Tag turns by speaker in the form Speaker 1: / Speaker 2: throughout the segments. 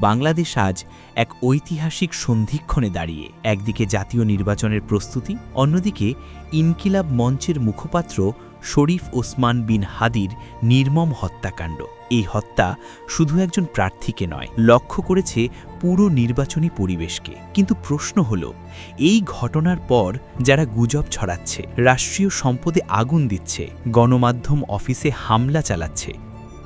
Speaker 1: বাংলাদেশ আজ এক ঐতিহাসিক সন্ধিক্ষণে দাঁড়িয়ে। একদিকে জাতীয় নির্বাচনের প্রস্তুতি, অন্যদিকে ইনকিলাব মঞ্চের মুখপাত্র শরীফ ওসমান বিন হাদির নির্মম হত্যাকাণ্ড। এই হত্যা শুধু একজন প্রার্থীকে নয়, লক্ষ্য করেছে পুরো নির্বাচনী পরিবেশকে। কিন্তু প্রশ্ন হল, এই ঘটনার পর যারা গুজব ছড়াচ্ছে, রাষ্ট্রীয় সম্পদে আগুন দিচ্ছে, গণমাধ্যম অফিসে হামলা চালাচ্ছে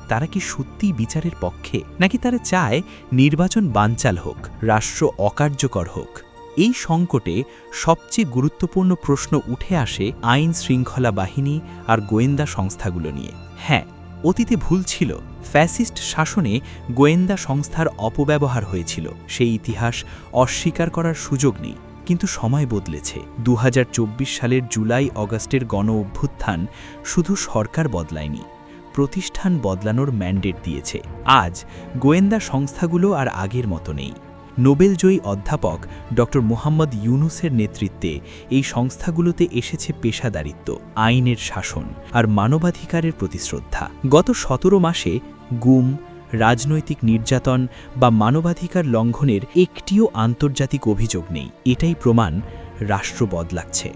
Speaker 1: তারা কি সত্যিই বিচারের পক্ষে? নাকি তারা চায় নির্বাচন বানচাল হোক, রাষ্ট্র অকার্যকর হোক? এই সংকটে সবচেয়ে গুরুত্বপূর্ণ প্রশ্ন উঠে আসে আইন শৃঙ্খলা বাহিনী আর গোয়েন্দা সংস্থাগুলো নিয়ে। হ্যাঁ অতীতে ভুল ছিল। ফ্যাসিস্ট শাসনে গোয়েন্দা সংস্থার অপব্যবহার হয়েছিল। সেই ইতিহাস অস্বীকার করার সুযোগ নেই, কিন্তু সময় বদলেছে। দু হাজার চব্বিশ সালের জুলাই অগস্টের গণ অভ্যুত্থান শুধু সরকার বদলায়নি প্রতিষ্ঠান বদলানোর ম্যান্ডেট দিয়েছে। আজ গোয়েন্দা সংস্থাগুলো আর আগের মতো নেই। নোবেলজয়ী অধ্যাপক ড মোহাম্মদ ইউনুসের নেতৃত্বে এই সংস্থাগুলোতে এসেছে পেশাদারিত্ব, আইনের শাসন আর মানবাধিকারের প্রতিশ্রদ্ধা। গত সতেরো মাসে গুম, রাজনৈতিক নির্যাতন বা মানবাধিকার লঙ্ঘনের একটিও আন্তর্জাতিক অভিযোগ নেই। এটাই প্রমাণ রাষ্ট্র বদলাচ্ছে।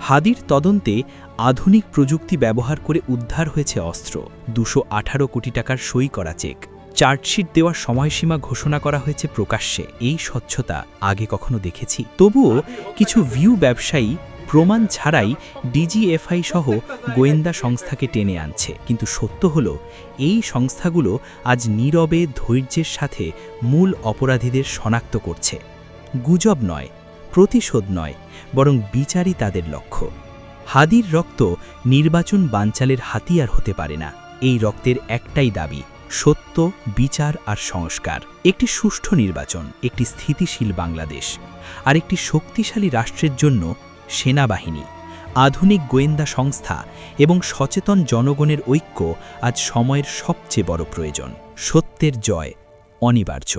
Speaker 1: হাদির তদন্তে আধুনিক প্রযুক্তি ব্যবহার করে উদ্ধার হয়েছে অস্ত্র। দুশো আঠারো কোটি টাকার সই করা চেক। চার্জশিট দেওয়ার সময়সীমা ঘোষণা করা হয়েছে প্রকাশ্যে। এই স্বচ্ছতা আগে কখনো দেখেছি। তবুও কিছু ভিউ ব্যবসায়ী প্রমাণ ছাড়াই ডিজিএফআই সহ গোয়েন্দা সংস্থাকে টেনে আনছে। কিন্তু সত্য হল, এই সংস্থাগুলো আজ নীরবে ধৈর্যের সাথে মূল অপরাধীদের শনাক্ত করছে। গুজব নয় প্রতিশোধ নয়, বরং বিচারই তাদের লক্ষ্য। হাদির রক্ত নির্বাচন বানচালের হাতিয়ার হতে পারে না। এই রক্তের একটাই দাবি, সত্য, বিচার আর সংস্কার। একটি সুষ্ঠু নির্বাচন, একটি স্থিতিশীল বাংলাদেশ। আর একটি শক্তিশালী রাষ্ট্রের জন্য সেনাবাহিনী, আধুনিক গোয়েন্দা সংস্থা এবং সচেতন জনগণের ঐক্য আজ সময়ের সবচেয়ে বড় প্রয়োজন। সত্যের জয় অনিবার্য।